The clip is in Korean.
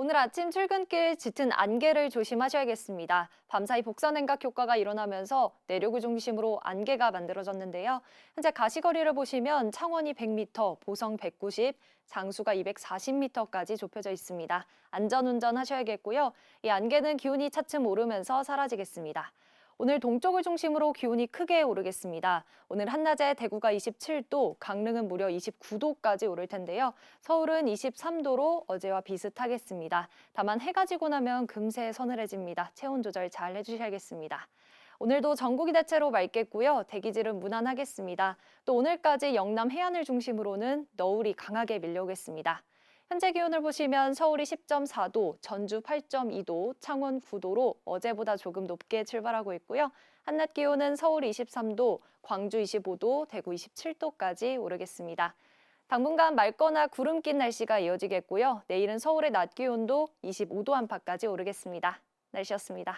오늘 아침 출근길 짙은 안개를 조심하셔야겠습니다. 밤사이 복선행각 효과가 일어나면서 내륙을 중심으로 안개가 만들어졌는데요. 현재 가시거리를 보시면 창원이 100m, 보성 190, 장수가 240m까지 좁혀져 있습니다. 안전 운전 하셔야겠고요. 이 안개는 기온이 차츰 오르면서 사라지겠습니다. 오늘 동쪽을 중심으로 기온이 크게 오르겠습니다. 오늘 한낮에 대구가 27도, 강릉은 무려 29도까지 오를 텐데요. 서울은 23도로 어제와 비슷하겠습니다. 다만 해가 지고 나면 금세 서늘해집니다. 체온 조절 잘 해주셔야겠습니다. 오늘도 전국이 대체로 맑겠고요. 대기질은 무난하겠습니다. 또 오늘까지 영남 해안을 중심으로는 너울이 강하게 밀려오겠습니다. 현재 기온을 보시면 서울이 10.4도, 전주 8.2도, 창원 9도로 어제보다 조금 높게 출발하고 있고요. 한낮 기온은 서울 23도, 광주 25도, 대구 27도까지 오르겠습니다. 당분간 맑거나 구름 낀 날씨가 이어지겠고요. 내일은 서울의 낮 기온도 25도 안팎까지 오르겠습니다. 날씨였습니다.